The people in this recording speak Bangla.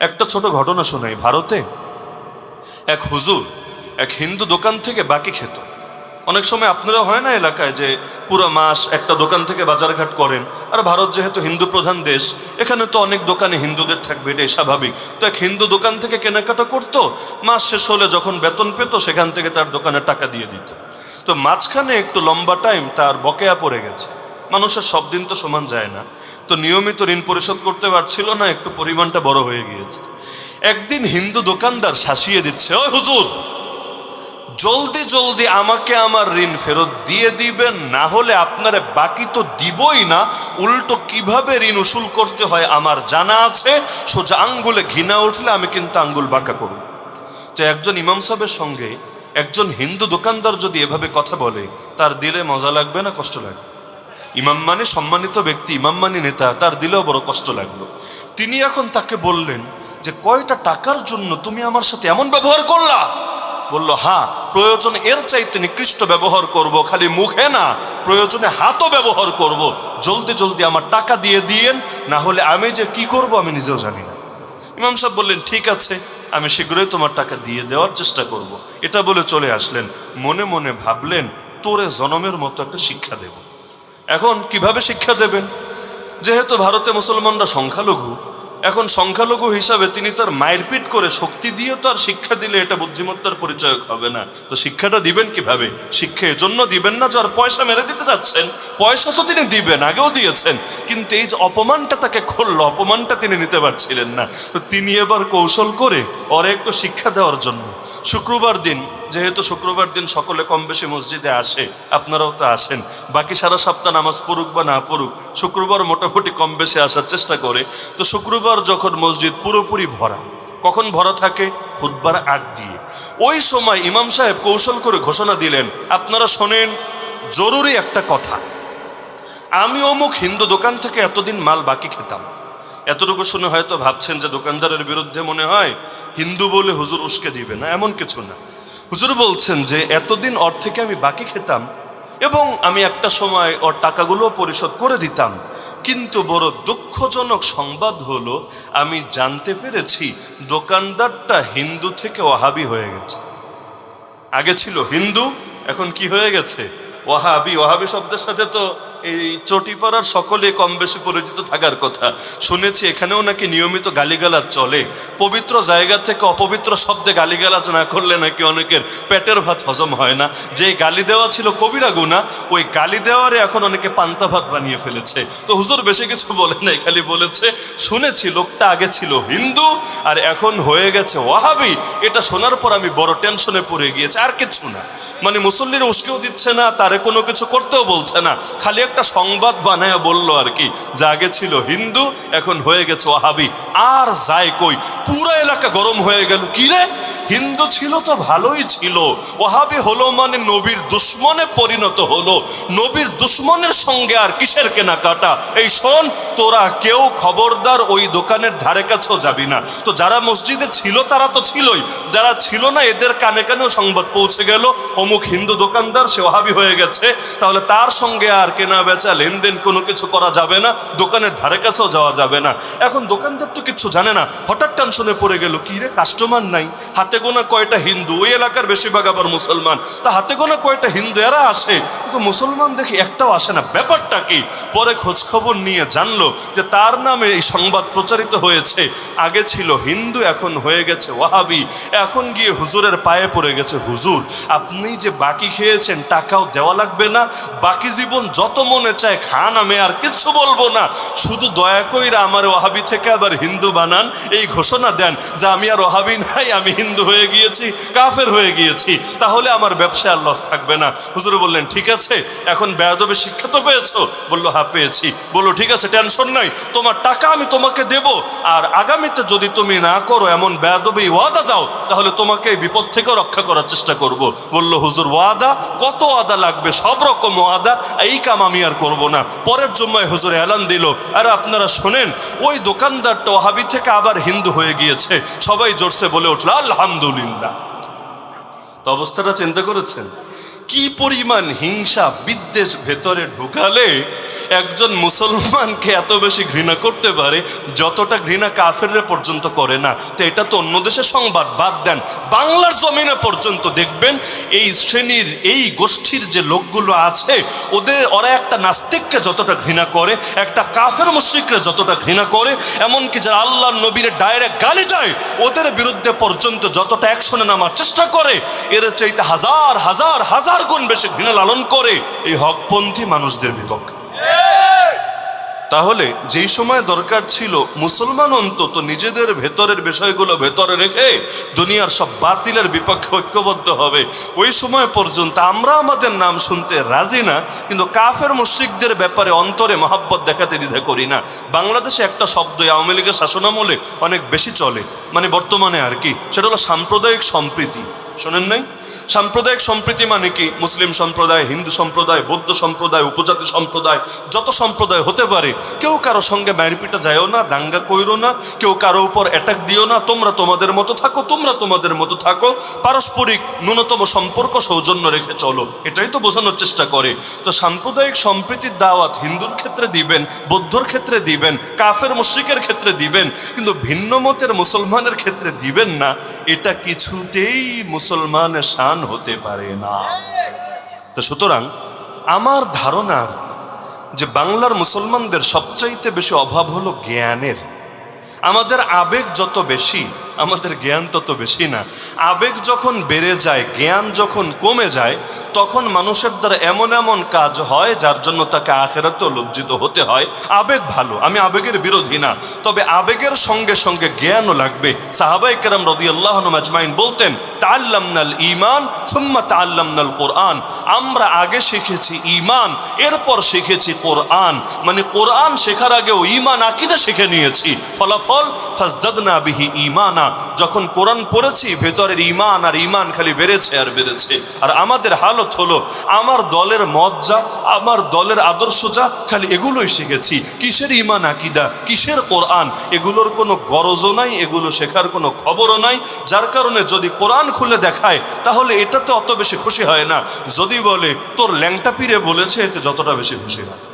একটা ছোট ঘটনা শোনাই ভারতে। এক হুজুর এক হিন্দু দোকান থেকে বাকি খেত। অনেক সময় আপনারা হয় না এলাকায় যে পুরো মাস একটা দোকান থেকে বাজারঘাট করেন। আর ভারত যেহেতু হিন্দু প্রধান দেশ, এখানে তো অনেক দোকানে হিন্দুদের থাকবে, এটাই স্বাভাবিক। তো এক হিন্দু দোকান থেকে কেনাকাটা করতো, মাস শেষ হলে যখন বেতন পেত, সেখান থেকে তার দোকানে টাকা দিয়ে দিত। তো মাঝখানে একটু লম্বা টাইম তার বকেয়া পড়ে গেছে। মানুষের সব দিন তো সমান যায় না। তো নিয়মিত ঋণ পরিশোধ করতে পারছিল না, একটু পরিমাণটা বড় হয়ে গিয়েছে। একদিন হিন্দু দোকানদার শাসিয়ে দিচ্ছে, ওই হুজুর, জলদি জলদি আমাকে আমার ঋণ ফেরত দিয়ে দিবেন, না হলে আপনারে বাকি তো দিবই না। উল্টো কীভাবে ঋণ উসুল করতে হয় আমার জানা আছে, সোজা আঙ্গুলে ঘৃণা উঠলে আমি কিন্তু আঙ্গুল বাঁকা করব। তো একজন ইমাম সাহেবের সঙ্গে একজন হিন্দু দোকানদার যদি এভাবে কথা বলে, তার দিলে মজা লাগবে না, কষ্ট লাগবে? ইমাম মানে সম্মানিত ব্যক্তি, ইমাম মানে নেতা, তার দিলেও বড় কষ্ট লাগল। তিনি এখন তাকে বললেন যে, কয়টা টাকার জন্য তুমি আমার সাথে এমন ব্যবহার করলা? বলল হ্যাঁ প্রয়োজন এর চাইতে নিকৃষ্ট ব্যবহার করব, খালি মুখে না, প্রয়োজনে হাতও ব্যবহার করব। জলদি জলদি আমার টাকা দিয়ে দিয়েন, না হলে আমি যে কি করব আমি নিজেও জানি না। ইমাম সাহেব বললেন, ঠিক আছে, আমি শীঘ্রই তোমার টাকা দিয়ে দেওয়ার চেষ্টা করব। এটা বলে চলে আসলেন। মনে মনে ভাবলেন, তোরে জনমের মতো একটা শিক্ষা দেব। এখন কীভাবে শিক্ষা দেবেন? যেহেতু ভারতে মুসলমানরা সংখ্যালঘু, এখন সংখ্যালঘু হিসাবে তিনি তার মারপিট করে শক্তি দিয়ে তার শিক্ষা দিলে এটা বুদ্ধিমত্তার পরিচয় হবে না। তো শিক্ষাটা দিবেন কীভাবে? শিক্ষা এজন্য দিবেন না যার পয়সা মেরে দিতে চাচ্ছেন পয়সা তো তিনি দিবেন, আগেও দিয়েছেন। কিন্তু এই যে অপমানটা তাকে খুললো অপমানটা তিনি নিতে পারছিলেন না। তো তিনি এবার কৌশল করে ওর একটু শিক্ষা দেওয়ার জন্য। শুক্রবার দিন যেহেতু শুক্রবার দিন সকলে কম বেশি মসজিদে আসে, আপনারাও তো আসেন। বাকি সারা সপ্তাহ নামাজ পড়ুক বা না পড়ুক, শুক্রবার মোটামুটি কম বেশি আসার চেষ্টা করে। তো শুক্রবার যখন মসজিদ পুরোপুরি ভরা, কখন ভরা থাকে? খুদ্বার আগ দিয়ে। ওই সময় ইমাম সাহেব কৌশল করে ঘোষণা দিলেন, আপনারা শোনেন, জরুরি একটা কথা। আমি অমুক হিন্দু দোকান থেকে এতদিন মাল বাকি খেতাম। এতটুকু শুনে হয়তো ভাবছেন যে দোকানদারের বিরুদ্ধে মনে হয় হিন্দু বলে হুজুর উস্কে দিবে না, এমন কিছু না। হুজুর বলছেন যে, এতদিন ওর থেকে আমি বাকি খেতাম এবং আমি একটা সময় ওর টাকাগুলো পরিশোধ করে দিতাম। কিন্তু বড় দুঃখজনক সংবাদ হলো, আমি জানতে পেরেছি দোকানদারটা হিন্দু থেকে ওহাবি হয়ে গেছে। আগে ছিল হিন্দু, এখন কি হয়ে গেছে? ওয়াহাবি ওয়াহাবি শব্দের সাথে তো এই চটিপাড়ার সকলে কম বেশি পরিচিত থাকার কথা। শুনেছি এখানেও নাকি নিয়মিত গালিগালাজ চলে। পবিত্র জায়গা থেকে অপবিত্র শব্দে গালিগালাজ না করলে নাকি অনেকের পেটের ভাত হজম হয় না। যে গালি দেওয়া ছিল কবিরা গুনা ওই গালি দেওয়ারে এখন অনেকে পান্তা ভাত বানিয়ে ফেলেছে। তো হুজুর বেশি কিছু বলে নাই, খালি বলেছে, শুনেছি লোকটা আগে ছিল হিন্দু আর এখন হয়ে গেছে ওয়াহাবি। এটা শোনার পর আমি বড় টেনশনে পড়ে গিয়েছি, আর কিছু না। মানে মুসল্লিরা উস্কেও দিচ্ছে না, তারে কোনো কিছু করতেও বলছে না। খালি একটা সংবাদ বানায় বলল আর কি যে আগে ছিল হিন্দু, এখন হয়ে গেছে ওয়াহাবি। আর যায় কই? পুরো এলাকা গরম হয়ে গেল। কি রে? হিন্দু ছিল তো ভালোই ছিল। ওহাবি হলো মানে নবীর দুশ্মনে পরিণত হলো। নবীর দুশ্মনের সঙ্গে আর কিসের কেনাকাটা? এই শোন, তোরা কেউ খবরদার ওই দোকানের ধারে কাছেও যাবি না। তো যারা মসজিদে ছিল তারা তো ছিলই। যারা ছিল না, এদের কানে কানেও সংবাদ পৌঁছে গেল, অমুক হিন্দু দোকানদার সে ওহাবি হয়ে গেছে। তাহলে তার সঙ্গে আর কেনা বেচা লেনদেন কোনো কিছু করা যাবে না, দোকানের ধারে কাছেও যাওয়া যাবে না। এখন দোকানদার তো কিছু জানে না। হঠাৎ টেনশনে পড়ে গেল, কি রে কাস্টমার নাই। হাতে গোনা কয়টা হিন্দু? ওই এলাকার বেশিরভাগ আবার মুসলমান। তা হাতে গোনা কয়টা হিন্দু? এরা আসে। কিন্তু মুসলমান দেখি একটাও আসে না। ব্যাপারটা কি? পরে খোঁজ খবর নিয়ে জানলো যে তার নামে এই সংবাদ প্রচারিত হয়েছে। আগে ছিল হিন্দু, এখন হয়ে গেছে ওয়াহাবি। এখন গিয়ে হুজুরের পায়ে পড়ে গেছে হুজুর। আপনি যে বাকি খেয়েছেন, টাকাও দেওয়া লাগবে না। বাকি জীবন যত মনে চায় খান, আমি আর কিচ্ছু বলব না। শুধু দয়া কইরা আমার ওহাবি থেকে আবার হিন্দু বানান। এই ঘোষণা দেন যে আমি আর ওহাবি নাই, আমি হিন্দু হয়ে গিয়েছি, কাফের হয়ে গিয়েছি, তাহলে আমার ব্যবসায় আর লস থাকবে না। হুজুর বললেন, ঠিক আছে, এখন বেয়াদবে শিক্ষা তো পেয়েছ? বলল হ্যাঁ পেয়েছি। বলল, ঠিক আছে টেনশন নাই, তোমার টাকা আমি তোমাকে দেব, আর আগামীতে যদি তুমি না করো, এমন বেয়াদবি ওয়াদা দাও, তাহলে তোমাকে বিপদ থেকেও রক্ষা করার চেষ্টা করব। বলল, হুজুর, ওয়াদা? কত ওয়াদা লাগবে? সব রকম ওয়াদা, এই কাম আমি আর করব না। পরের জন্মায় হুজুর এলান দিল, আর, আপনারা শোনেন, ওই দোকানদারটা ওহাবি থেকে আবার হিন্দু হয়ে গিয়েছে। সবাই জোরসে বলে উঠল আলহামদুলিল্লাহ। তো অবস্থাটা চিন্তা করেছেন? কি পরিমাণ হিংসা বিদ্বেষ ভেতরে ঢুকালে একজন মুসলমানকে এত বেশি ঘৃণা করতে পারে, যতটা ঘৃণা কাফেররা পর্যন্ত করে না। তো এটা তো অন্য দেশের সংবাদ, বাদ দেন। বাংলার জমিনে পর্যন্ত দেখবেন, এই শ্রেণির, এই গোষ্ঠীর যে লোকগুলো আছে, ওদের, ওরা একটা নাস্তিককে যতটা ঘৃণা করে, একটা কাফের মুশ্রিকরে যতটা ঘৃণা করে, এমনকি যারা আল্লাহ নবীর ডাইরেক্ট গালি দেয়, ওদের বিরুদ্ধে পর্যন্ত যতটা অ্যাকশনে নামার চেষ্টা করে, এর চাইতে হাজার হাজার হাজার গুণ বেশি ঘৃণা লালন করে, এই হকপন্থী মানুষদের বিপক্ষে। তাহলে যেই সময় দরকার ছিল মুসলমান অন্তত নিজেদের ভেতরের বিষয়গুলো ভেতরে রেখে দুনিয়ার সব বাতিলের বিপক্ষে ঐক্যবদ্ধ হবে, ওই সময় পর্যন্ত আমরা আমাদের নাম শুনতে রাজি না, কিন্তু কাফের মুশ্রিকদের ব্যাপারে অন্তরে মহাব্বত দেখাতে দ্বিধা করি না। বাংলাদেশে একটা শব্দ আওয়ামী লীগের শাসনামলে অনেক বেশি চলে। মানে বর্তমানে আর কি, সেটা হলো সাম্প্রদায়িক সম্প্রীতি। শোনেন নাই? সাম্প্রদায়িক সম্প্রীতি মানে কি? মুসলিম সম্প্রদায়, হিন্দু সম্প্রদায়, বৌদ্ধ সম্প্রদায়, উপজাতি সম্প্রদায়, যত সম্প্রদায় হতে পারে, কেউ কারও সঙ্গে মারপিটা যায়ও না, দাঙ্গা কইরো না, কেউ কারও উপর অ্যাটাক দিও না, তোমরা তোমাদের মতো থাকো, তোমরা তোমাদের মতো থাকো, পারস্পরিক ন্যূনতম সম্পর্ক সৌজন্য রেখে চলো। এটাই তো বোঝানোর চেষ্টা করে। তো সাম্প্রদায়িক সম্প্রীতির দাওয়াত হিন্দুর ক্ষেত্রে দিবেন, বৌদ্ধর ক্ষেত্রে দিবেন, কাফের মুশ্রিকের ক্ষেত্রে দিবেন, কিন্তু ভিন্ন মতের মুসলমানের ক্ষেত্রে দিবেন না, এটা কিছুতেই মুসলমানের শান হতে পারে না। তো সুতরাং আমার ধারণা যে বাংলার মুসলমানদের সবচাইতে বেশি অভাব হলো জ্ঞানের। আমাদের আবেগ যত বেশি আমাদের জ্ঞান তত বেশি না। আবেগ যখন বেড়ে যায়, জ্ঞান যখন কমে যায়, তখন মানুষের দ্বারা এমন এমন কাজ হয়, যার জন্য তাকে আখেরাতেও লজ্জিত হতে হয়। আবেগ ভালো, আমি আবেগের বিরোধী না। তবে আবেগের সঙ্গে সঙ্গে জ্ঞানও লাগবে। সাহাবাই কেরাম রদি আল্লাহ মাজমাইন বলতেন তাল্লামনাল ইমান সুম্মা তাল্লামনাল কোরআন। আমরা আগে শিখেছি ইমান এরপর শিখেছি কোরআন। মানে কোরআন শেখার আগেও ইমান আকিদা শিখে নিয়েছি। ফলাফল, ফাজদাদনা বিহি ইমানা যখন কোরআন পড়েছি, ভেতরের ইমান আর ইমান খালি বেড়েছে আর বেড়েছে। আর আমাদের হালত হলো, আমার দলের মত যা, আমার দলের আদর্শ যা, খালি এগুলোই শিখেছি। কিসের ইমান আকিদা? কিসের কোরআন? এগুলোর কোনো গরজও নাই, এগুলো শেখার কোনো খবরও নাই। যার কারণে যদি কোরআন খুলে দেখায়, তাহলে এটাতে অত বেশি খুশি হয় না। যদি বলে, তোর ল্যাংটা পিরে বলেছে, এতে যতটা বেশি খুশি হয়।